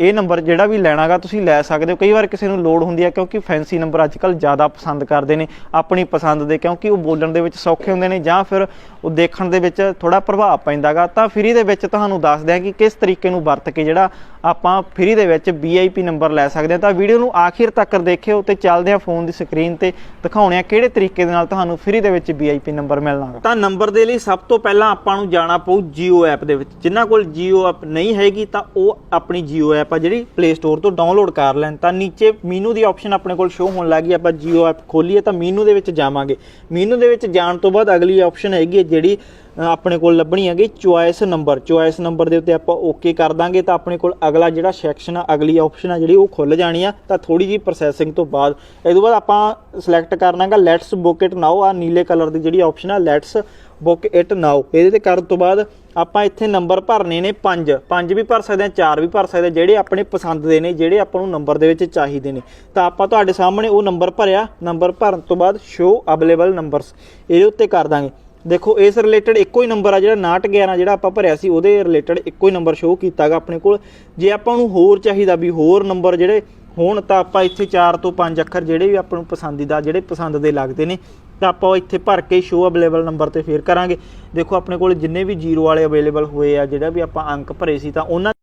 ਇਹ ਨੰਬਰ ਜਿਹੜਾ ਵੀ ਲੈਣਾਗਾ, ਤੁਸੀਂ ਲੈ ਸਕਦੇ ਹੋ। ਕਈ ਵਾਰ ਕਿਸੇ ਨੂੰ ਲੋੜ ਹੁੰਦੀ ਹੈ ਕਿਉਂਕਿ ਫੈਂਸੀ ਨੰਬਰ ਅੱਜ ਕੱਲ ਜ਼ਿਆਦਾ ਪਸੰਦ ਕਰਦੇ ਨੇ, ਆਪਣੀ ਪਸੰਦ ਦੇ, ਕਿਉਂਕਿ ਉਹ ਬੋਲਣ ਦੇ ਵਿੱਚ ਸੌਖੇ ਹੁੰਦੇ ਨੇ ਜਾਂ ਫਿਰ ਉਹ ਦੇਖਣ ਦੇ ਵਿੱਚ ਥੋੜਾ ਪ੍ਰਭਾਵ ਪੈਂਦਾਗਾ। ਤਾਂ ਫ੍ਰੀ ਦੇ ਵਿੱਚ ਤੁਹਾਨੂੰ ਦੱਸਦੇ ਹਾਂ ਕਿ ਕਿਸ ਤਰੀਕੇ ਨੂੰ ਵਰਤ ਕੇ ਜਿਹੜਾ ਆਪਾਂ ਫ੍ਰੀ ਦੇ ਵਿੱਚ VIP ਨੰਬਰ ਲੈ ਸਕਦੇ ਹਾਂ। ਤਾਂ ਵੀਡੀਓ ਨੂੰ ਆਖਿਰ ਤੱਕ ਦੇਖਿਓ ਤੇ ਚੱਲਦੇ ਹਾਂ ਫੋਨ ਦੀ ਸਕਰੀਨ ਤੇ ਦਿਖਾਉਣੇ ਆ ਕਿਹੜੇ ਤਰੀਕੇ ਦੇ ਨਾਲ ਤੁਹਾਨੂੰ ਫ੍ਰੀ ਦੇ ਵਿੱਚ VIP ਨੰਬਰ ਮਿਲਣਾ ਤਾਂ ਨੰਬਰ ਦੇ ਲਈ ਸਭ ਤੋਂ ਪਹਿਲਾਂ ਆਪਾਂ ਨੂੰ ਜਾਣਾ ਪਊ Jio ਐਪ ਦੇ ਵਿੱਚ। ਜਿਨ੍ਹਾਂ ਕੋਲ Jio ਐਪ ਨਹੀਂ ਹੈਗੀ ਤਾਂ ਉਹ ਆਪਣੀ Jio ਐਪ ਆ ਜਿਹੜੀ Play Store ਤੋਂ ਡਾਊਨਲੋਡ ਕਰ ਲੈਣ, ਤਾਂ ਨੀਚੇ ਮੀਨੂ ਦੀ ਆਪਸ਼ਨ ਆਪਣੇ ਕੋਲ ਸ਼ੋ ਹੋਣ ਲੱਗੀ ਆਪਾਂ ਜੀਓ ਐਪ ਖੋਲੀਏ ਤਾਂ ਮੀਨੂ ਦੇ ਵਿੱਚ ਜਾਵਾਂਗੇ। ਮੀਨੂ ਦੇ ਵਿੱਚ ਜਾਣ ਤੋਂ ਬਾਅਦ ਅਗਲੀ ਆਪਸ਼ਨ ਹੈਗੀ ਹੈ ਜਿਹੜੀ ਆਪਣੇ ਕੋਲ ਲੱਭਣੀ ਹੈਗੀ ਚੁਆਇਸ ਨੰਬਰ ਚੁਆਇਸ ਨੰਬਰ ਦੇ ਉੱਤੇ ਆਪਾਂ ਓਕੇ ਕਰ ਦਾਂਗੇ ਤਾਂ ਆਪਣੇ ਕੋਲ ਅਗਲਾ ਜਿਹੜਾ ਸੈਕਸ਼ਨ ਆ, ਅਗਲੀ ਆਪਸ਼ਨ ਆ ਜਿਹੜੀ ਉਹ ਖੁੱਲ ਜਾਣੀ ਆ। ਤਾਂ ਥੋੜੀ ਜੀ ਪ੍ਰੋਸੈਸਿੰਗ ਤੋਂ ਬਾਅਦ ਇਹ ਤੋਂ ਬਾਅਦ ਆਪਾਂ ਸਿਲੈਕਟ ਕਰਨਾਗਾ ਲੈਟਸ ਬੁੱਕ ਇਟ ਨਾਓ ਆ ਨੀਲੇ ਕਲਰ ਦੀ ਜਿਹੜੀ ਆਪਸ਼ਨ ਆ ਲੈਟਸ ਬੁੱਕ ਇਟ ਨਾਓ ਇਹਦੇ ਤੇ ਕਰਨ ਤੋਂ ਬਾਅਦ ਆਪਾਂ ਇੱਥੇ ਨੰਬਰ ਭਰਨੇ ਨੇ 5 5 ਵੀ ਭਰ ਸਕਦੇ ਆ 4 ਵੀ ਭਰ ਸਕਦੇ ਆ, ਜਿਹੜੇ ਆਪਣੇ ਪਸੰਦ ਦੇ ਨੇ, ਜਿਹੜੇ ਆਪਾਂ ਨੂੰ ਨੰਬਰ ਦੇ ਵਿੱਚ ਚਾਹੀਦੇ ਨੇ। ਤਾਂ ਆਪਾਂ ਤੁਹਾਡੇ ਸਾਹਮਣੇ ਉਹ ਨੰਬਰ ਭਰਿਆ। ਨੰਬਰ ਭਰਨ ਤੋਂ ਬਾਅਦ ਸ਼ੋ ਅਵੇਲੇਬਲ ਨੰਬਰਸ ਇਹਦੇ ਉੱਤੇ ਕਰ ਦਾਂਗੇ। ਦੇਖੋ, ਇਸ ਰਿਲੇਟਡ ਇੱਕੋ ਹੀ ਨੰਬਰ ਆ ਜਿਹੜਾ 911 ਜਿਹੜਾ ਆਪਾਂ ਭਰਿਆ ਸੀ, ਉਹਦੇ ਰਿਲੇਟਡ ਇੱਕੋ ਹੀ ਨੰਬਰ ਸ਼ੋ ਕੀਤਾਗਾ ਆਪਣੇ ਕੋਲ। ਜੇ ਆਪਾਂ ਨੂੰ ਹੋਰ ਚਾਹੀਦਾ ਵੀ ਹੋਰ ਨੰਬਰ ਜਿਹੜੇ ਹੋਣ, ਤਾਂ ਆਪਾਂ ਇੱਥੇ 4 ਤੋਂ 5 ਅੱਖਰ ਜਿਹੜੇ ਵੀ ਆਪਾਂ ਨੂੰ ਪਸੰਦੀਦਾ, ਜਿਹੜੇ ਪਸੰਦ ਦੇ ਲੱਗਦੇ ਨੇ, ਤਾਂ ਆਪਾਂ ਉਹ ਇੱਥੇ ਭਰ ਕੇ ਸ਼ੋ ਅਵੇਲੇਬਲ ਨੰਬਰ ਤੇ ਫੇਰ ਕਰਾਂਗੇ। ਦੇਖੋ, ਆਪਣੇ ਕੋਲ ਜਿੰਨੇ ਵੀ ਜ਼ੀਰੋ ਵਾਲੇ ਅਵੇਲੇਬਲ ਹੋਏ ਆ, ਜਿਹੜਾ ਵੀ ਆਪਾਂ ਅੰਕ ਭਰੇ ਸੀ, ਤਾਂ ਉਹਨਾਂ